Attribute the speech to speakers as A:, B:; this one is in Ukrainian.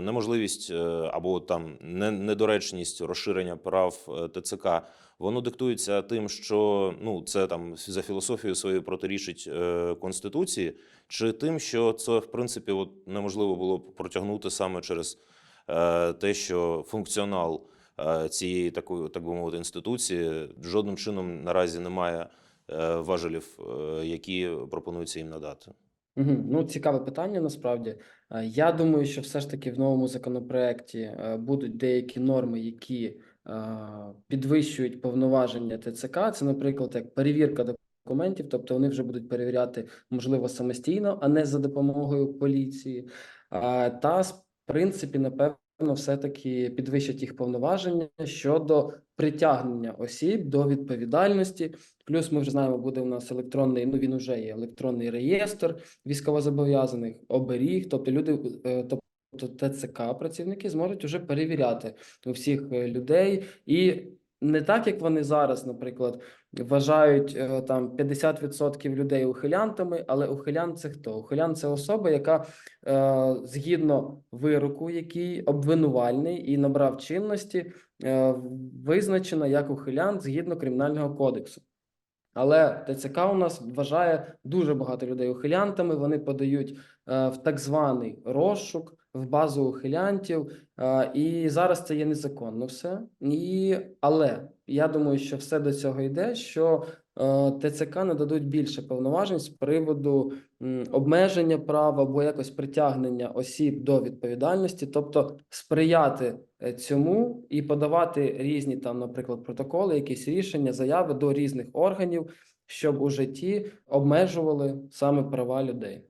A: неможливість е, або там недоречність розширення прав е, ТЦК, воно диктується тим, що ну це там за філософією своєю протирічить е, конституції, чи тим, що це в принципі от неможливо було б протягнути саме через те, що функціонал цієї такої, так би мовити, інституції жодним чином наразі немає важелів, які пропонується їм надати.
B: Мгм. Ну, цікаве питання насправді. Е, Я думаю, що все ж таки в новому законопроекті е, будуть деякі норми, які е, підвищують повноваження ТЦК. Це, наприклад, як перевірка документів, тобто вони вже будуть перевіряти, можливо, самостійно, а не за допомогою поліції. Та, в принципі, напевно, все-таки підвищать їх повноваження щодо притягнення осіб до відповідальності. Плюс ми вже знаємо, буде у нас електронний, ну він уже є електронний реєстр військовозобов'язаних, оберіг, тобто люди, е, тобто ТЦК працівники зможуть уже перевіряти всіх е, людей і не так, як вони зараз, наприклад, вважають е, там 50% людей ухилянтами, але ухилян це хто? Ухилян це особа, яка е, згідно вироку, який обвинувальний і набрав чинності, е, визначена як ухилян згідно кримінального кодексу. Але ТЦК у нас вважає дуже багато людей ухилянтами. Вони подають в так званий розшук в базу ухилянтів, і зараз це є незаконно все. І але я думаю, що все до цього йде, що е, ТЦК нададуть більше повноважень з приводу обмеження прав або якось притягнення осіб до відповідальності, тобто сприяти е, цьому і подавати різні там, наприклад, протоколи, якісь рішення, заяви до різних органів, щоб у житті обмежували саме права людей.